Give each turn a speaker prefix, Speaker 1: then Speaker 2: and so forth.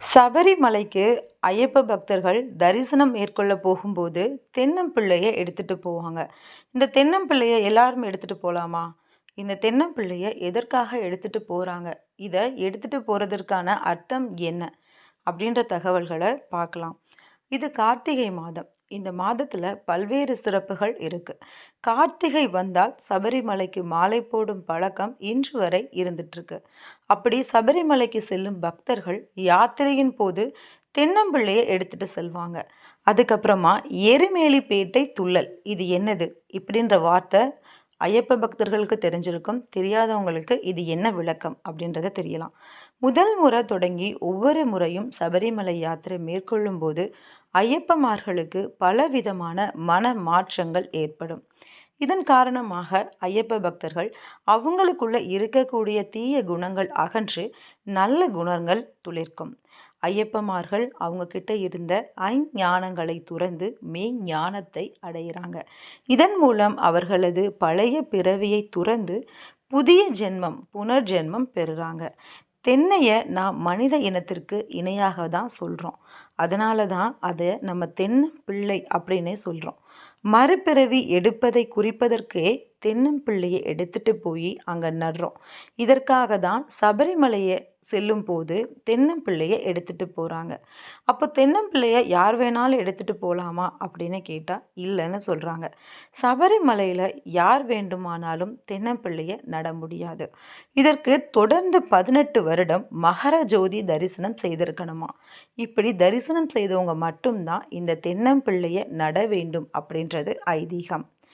Speaker 1: சபரிமலைக்கு ஐயப்ப பக்தர்கள் தரிசனம் மேற்கொள்ள போகும்போது தென்னம்பிள்ளையை எடுத்துகிட்டு போவாங்க. இந்த தென்னம்பிள்ளையை எல்லாரும் எடுத்துகிட்டு போகலாமா இந்த தென்னம்பிள்ளையை எதற்காக எடுத்துகிட்டு போகிறாங்க இதை எடுத்துகிட்டு போகிறதற்கான அர்த்தம் என்ன? அப்படின்ற தகவல்களை பார்க்கலாம். இது கார்த்திகை மாதம். இந்த மாதத்தில் பல்வேறு சிறப்புகள் இருக்குது கார்த்திகை வந்தால் சபரிமலைக்கு மாலை போடும் பழக்கம் இன்று வரை இருந்துட்டுருக்கு அப்படி சபரிமலைக்கு செல்லும் பக்தர்கள் யாத்திரையின் போது தென்னம்பிள்ளையை எடுத்துகிட்டு செல்வாங்க. அதுக்கப்புறமா எருமேலிப்பேட்டை துள்ளல் இது என்னது? இப்படின்ற வார்த்தை ஐயப்ப பக்தர்களுக்கு தெரிஞ்சிருக்கும் தெரியாதவங்களுக்கு இது என்ன விளக்கம் அப்படின்றத தெரியலாம். முதல் முறை தொடங்கி ஒவ்வொரு முறையும் சபரிமலை யாத்திரை மேற்கொள்ளும் போது ஐயப்பமார்களுக்கு பலவிதமான மன மாற்றங்கள் ஏற்படும். இதன் காரணமாக ஐயப்ப பக்தர்கள் அவங்களுக்குள்ள இருக்கக்கூடிய தீய குணங்கள் அகன்று நல்ல குணங்கள் துளிர்க்கும். ஐயப்பமார்கள் அவங்க கிட்ட இருந்த ஐஞானங்களை துறந்து மெய் ஞானத்தை அடைகிறாங்க இதன் மூலம் அவர்களது பழைய பிறவியை துறந்து புதிய ஜென்மம் புனர்ஜென்மம் பெறுகிறாங்க தென்னையை நாம் மனித இனத்திற்கு இணையாக தான் சொல்கிறோம் அதனால தான் அதை நம்ம தென்னை பிள்ளை அப்படின்னே சொல்கிறோம் மறுபிறவி எடுப்பதை குறிப்பதற்கே தென்னம்பிள்ளையை எடுத்துட்டு போய் அங்கே நடுறோம். இதற்காக தான் சபரிமலையை செல்லும் போது தென்னம்பிள்ளையை எடுத்துகிட்டு போகிறாங்க அப்போ தென்னம்பிள்ளையை யார் வேணாலும் எடுத்துகிட்டு போகலாமா அப்படின்னு கேட்டால் இல்லைன்னு சொல்கிறாங்க சபரிமலையில் யார் வேண்டுமானாலும் தென்னம்பிள்ளையை நட முடியாது. இதற்கு தொடர்ந்து பதினெட்டு வருடம் மகர ஜோதி தரிசனம் செய்திருக்கணுமா? இப்படி தரிசனம் செய்தவங்க மட்டும்தான் இந்த தென்னம்பிள்ளையை நட வேண்டும் அப்படின்றது ஐதீகம்.